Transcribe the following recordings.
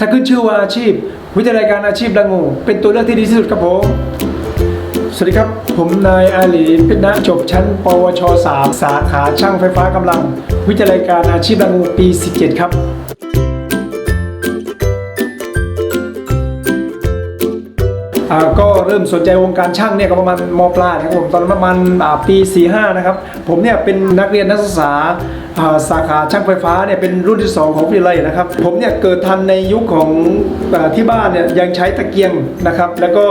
ถ้าขึ้นชื่อว่าอาชีพ วิทยาลัยการอาชีพละงูเป็นตัวเลือกที่ดีที่สุดครับผม สวัสดีครับ ผมนายอาลีเป็นนะจบชั้น ปวช 3 สาขาช่างไฟฟ้ากำลัง วิทยาลัยการอาชีพละงูปี 17 ครับ อ่าก็เริ่มสนใจวงการช่างเนี่ยก็ประมาณมปลายนะครับผมตอนนั้นประมาณอ่าปี45นะครับผมเนี่ยเป็นนักเรียนนักศึกษาอ่าสาขาช่างไฟฟ้าเนี่ยเป็นรุ่นที่ 2 ของวิทยาลัยนะครับผมเนี่ยเกิดทันในยุคของอาที่บ้านเนี่ยยังใช้ตะเกียงนะครับ แล้วก็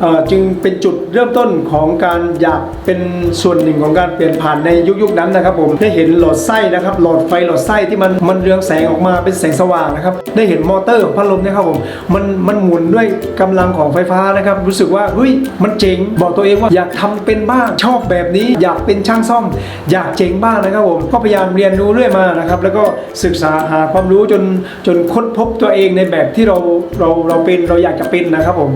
เอ่อจึงเป็นจุดเริ่มต้นของการอยากเป็นส่วนหนึ่งของการเปลี่ยนผ่านในยุคยุคนั้นนะครับผมได้เห็นหลอดไส้นะครับหลอดไฟหลอดไส้ที่มันมันเรืองแสงออกมาเป็นแสงสว่างนะครับได้เห็นมอเตอร์ของพัดลมเนะครับผมมันมันหมุนด้วยกำลังของไฟฟ้านะครับรู้สึกว่าเฮ้ยมันเจ๋งบอกตัวเองว่าอยากทำเป็นบ้างชอบแบบนี้ อยากเป็นช่างซ่อม อยากเจ๋งบ้างนะครับผมก็พยายามเรียนรู้เรื่อยมานะครับแล้วก็ศึกษาหาความรู้จนจนค้นพบตัวเองในแบบที่เราเราเราเป็นเราอยากจะเป็นนะครับผม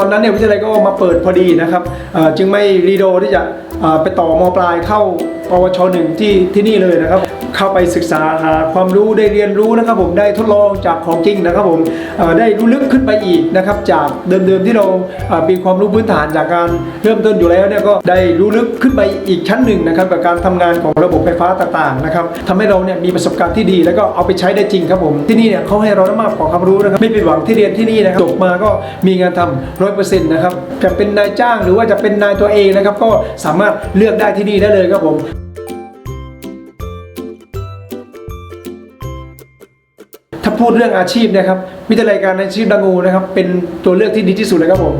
ตอนนั้นเนี่ยวิทยาลัยก็มาเปิดพอดีนะครับจึงไม่รีโดที่จะไปต่อมปลายเข้าปวชหนึ่งที่ที่นี่เลยนะครับ เข้าไปศึกษาหาความรู้ได้เรียนรู้นะครับ ผมได้ทดลองจากของจริงนะครับ ผมได้รู้ลึกขึ้นไปอีกนะครับ จากเดิมๆที่เรามีความรู้พื้นฐานจากการเริ่มต้นอยู่แล้วเนี่ยก็ได้รู้ลึกขึ้นไปอีกชั้นหนึ่งนะครับกับการทำงานของระบบไฟฟ้าต่างๆนะครับทำให้เราเนี่ยมีประสบการณ์ที่ดี แล้วก็เอาไปใช้ได้จริงครับผมที่นี่เนี่ยเขาให้เราได้มากกว่าความรู้นะครับไม่ผิดหวังที่เรียนที่นี่นะครับจบมาก็มีงานทำร้อยเปอร์เซ็นต์นะครับจะเป็นนายจ้างหรือว่าจะเป็นนายตัวเองนะครับก็สามารถเลือกได้ที่นี่ได้เลยครับผม ถ้าพูดเรื่องอาชีพนะครับวิทยาลัยการอาชีพดังงูนะครับ เป็นตัวเลือกที่ดีที่สุดเลยครับผม